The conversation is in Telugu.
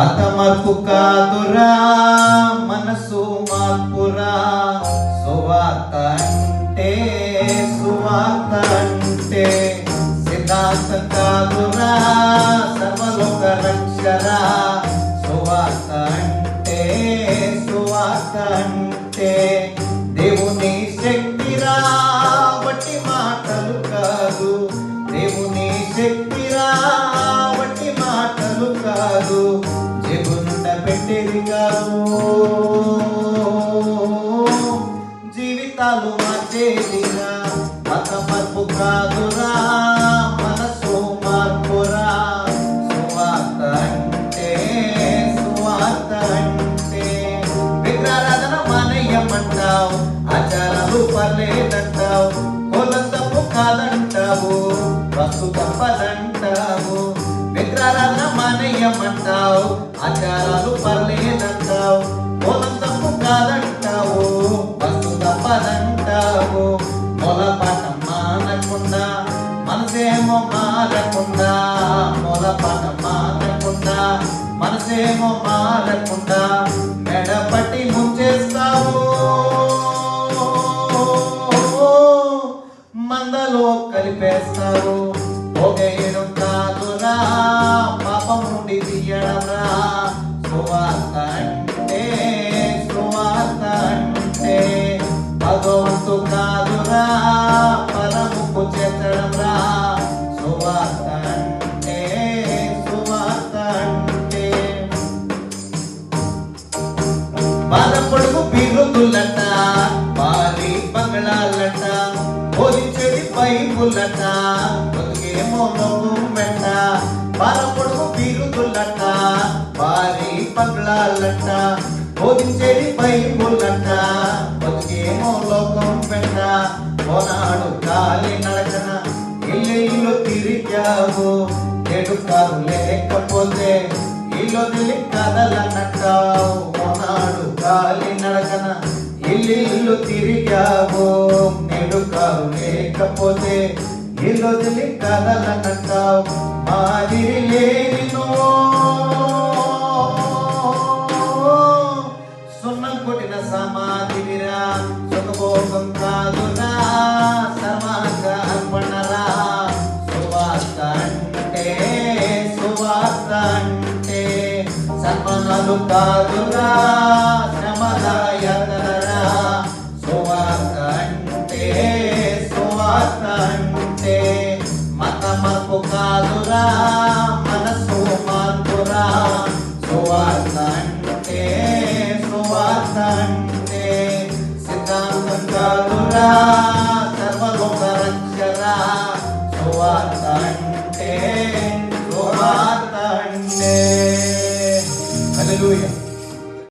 మత మార్పు కాదురా మనసు మార్పురా. సువార్త అంటే సువార్త అంటే సిద్ధాంతం కాదురా సర్వలోక రక్షరా. సువార్త అంటే సువార్త అంటే దేవుని శక్తిరా. కాదు పెట్టేది కాదు జీవితాలు మార్చేదిగా మత మార్పు కాదురా మనసు మార్పురా. సువార్త అంటే సువార్త అంటే విగ్రహారాధన మానేయమంటావు ఆచారాలు పర్లేదంటావు కొలంతపు కాదంటావు వస్తు తప్పదంటావు. విగ్రహారాధన మానేయమంటావు ఆచారాలు పర్లేదంటావు పొలం తప్పు కాదంటావు బస్సు తప్పదంటావు మొల పాట మానకుండా మనసేమో మారకుండా మొల పాట మానకుండా మనసేమో మారకుండా మెడపట్టి ముంచేస్తావు. మందలో కలిపేస్తావు. బిరుదులట భారీ బంగళాలట బోధించేది బైబులట బతుకేమో లోకం వెంట బాధపడుకు బిరుదులట భారీ బంగళాలట బోధించేది బైబులట బతుకేమో లోకం వెంట పోనాడు కాలి నడకన ఇల్లు ఇల్లు తిరిగావు ఎడుకారు లేకపోతే ఇల్లొదిలి తిరిగి కదలనంటావు మొన్నాడు గాలి నడకన ఇల్లు తిరిగావు. నేడు కారు లేకపోతే ఇల్లొదిలి తిరిగి కదలనంటావు మాదిరి లేని నువ్వు సున్నం కొట్టిన సమాధిరా సుఖభోగం కాదురా. సన్మానాలు కాదురా శ్రమదాయకరా. సువార్త అంటే సువార్త అంటే మత మార్పు కాదురా మనసు మార్పురా సువార్త అంటే సువార్త అంటే సిద్ధాంతం కాదురా.